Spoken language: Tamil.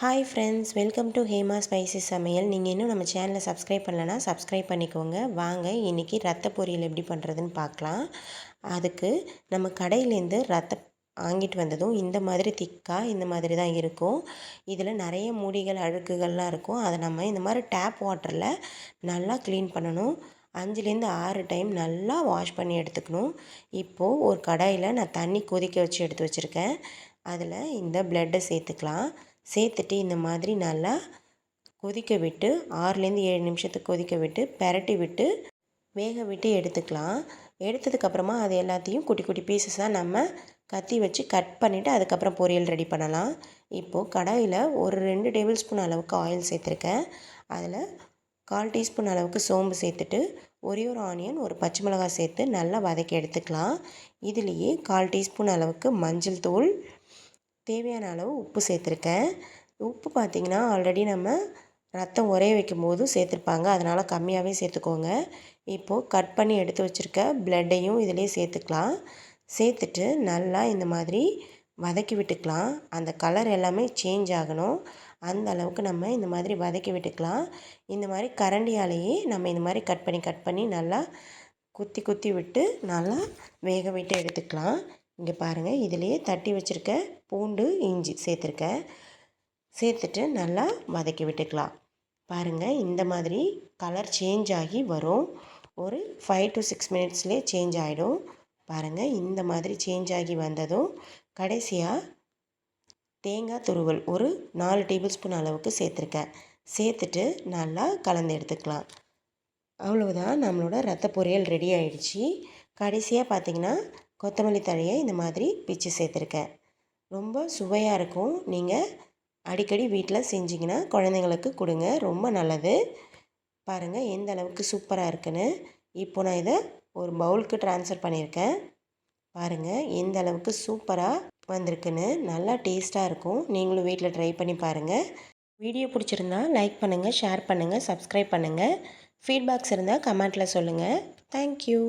Hi friends welcome to Hema spicy Samayal நீங்கள் இன்னும் நம்ம சேனலை சப்ஸ்கிரைப் பண்ணலன்னா சப்ஸ்கிரைப் பண்ணிக்கோங்க. வாங்க இன்றைக்கி ரத்த பொரியல் எப்படி பண்ணுறதுன்னு பார்க்கலாம். அதுக்கு நம்ம கடையிலேருந்து ரத்த வாங்கிட்டு வந்ததும் இந்த மாதிரி திக்காக இந்த மாதிரி தான் இருக்கும். இதில் நிறைய மூடிகள் அழுக்குகள்லாம் இருக்கும். அதை நம்ம இந்த மாதிரி டேப் வாட்டரில் நல்லா க்ளீன் பண்ணணும். அஞ்சுலேருந்து ஆறு டைம் நல்லா வாஷ் பண்ணி எடுத்துக்கணும். இப்போது ஒரு கடாயில் நான் தண்ணி கொதிக்க வச்சு எடுத்து வச்சுருக்கேன். அதில் இந்த ப்ளட்டை சேர்த்துக்கலாம். சேர்த்துட்டு இந்த மாதிரி நல்லா கொதிக்க விட்டு ஆறுலேருந்து ஏழு நிமிஷத்துக்கு கொதிக்க விட்டு பெரட்டி விட்டு வேக விட்டு எடுத்துக்கலாம். எடுத்ததுக்கப்புறமா அது எல்லாத்தையும் குட்டி குட்டி பீசஸாக நம்ம கத்தி வச்சு கட் பண்ணிவிட்டு அதுக்கப்புறம் பொரியல் ரெடி பண்ணலாம். இப்போது கடாயில் ஒரு ரெண்டு டேபிள் ஸ்பூன் அளவுக்கு ஆயில் சேர்த்துருக்கேன். அதில் கால் டீஸ்பூன் அளவுக்கு சோம்பு சேர்த்துட்டு ஒரே ஒரு ஆனியன் ஒரு பச்சை மிளகாய் சேர்த்து நல்லா வதக்கி எடுத்துக்கலாம். இதுலேயே கால் டீஸ்பூன் அளவுக்கு மஞ்சள் தூள் தேவையான அளவு உப்பு சேர்த்துருக்கேன். உப்பு பார்த்திங்கன்னா ஆல்ரெடி நம்ம ரத்தம் உரைய வைக்கும் போதும் சேர்த்துருப்பாங்க. அதனால் கம்மியாகவே சேர்த்துக்கோங்க. இப்போது கட் பண்ணி எடுத்து வச்சுருக்க ப்ளட்டையும் இதிலே சேர்த்துக்கலாம். சேர்த்துட்டு நல்லா இந்த மாதிரி வதக்கி விட்டுக்கலாம். அந்த கலர் எல்லாமே சேஞ்ச் ஆகணும். அந்த அளவுக்கு நம்ம இந்த மாதிரி வதக்கி விட்டுக்கலாம். இந்த மாதிரி கரண்டியாலேயே நம்ம இந்த மாதிரி கட் பண்ணி கட் பண்ணி நல்லா குத்தி குத்தி விட்டு நல்லா வேக விட்டு எடுத்துக்கலாம். இங்கே பாருங்கள் இதிலேயே தட்டி வச்சுருக்க பூண்டு இஞ்சி சேர்த்துருக்கேன் சேர்த்துட்டு நல்லா வதக்கி விட்டுக்கலாம். பாருங்கள் இந்த மாதிரி கலர் சேஞ்ச் ஆகி வரும். ஒரு ஃபைவ் டு சிக்ஸ் மினிட்ஸ்லேயே சேஞ்ச் ஆகிடும் பாருங்கள் இந்த மாதிரி சேஞ்ச் ஆகி வந்ததும் கடைசியாக தேங்காய் துருவல் ஒரு நாலு டேபிள் ஸ்பூன் அளவுக்கு சேர்த்துருக்கேன் சேர்த்துட்டு நல்லா கலந்து எடுத்துக்கலாம். அவ்வளோதான் நம்மளோட ரத்த பொரியல் ரெடி ஆகிடுச்சி கடைசியாக பார்த்திங்கன்னா கொத்தமல்லி தழையை இந்த மாதிரி பிச்சு சேர்த்துருக்கேன். ரொம்ப சுவையாக இருக்கும். நீங்கள் அடிக்கடி வீட்டில் செஞ்சிங்கன்னா குழந்தைங்களுக்கு கொடுங்க. ரொம்ப நல்லது. பாருங்கள் எந்த அளவுக்கு சூப்பராக இருக்குன்னு. இப்போ நான் இதை ஒரு பவுலுக்கு ட்ரான்ஸ்ஃபர் பண்ணியிருக்கேன். பாருங்கள் எந்த அளவுக்கு சூப்பராக வந்திருக்குன்னு. நல்லா டேஸ்ட்டாக இருக்கும். நீங்களும் வீட்டில் ட்ரை பண்ணி பாருங்கள் வீடியோ பிடிச்சிருந்தா லைக் பண்ணுங்கள் ஷேர் பண்ணுங்கள் சப்ஸ்கிரைப் பண்ணுங்கள் ஃபீட்பேக்ஸ் இருந்தால் கமெண்ட்டில் சொல்லுங்கள் தேங்க்யூ.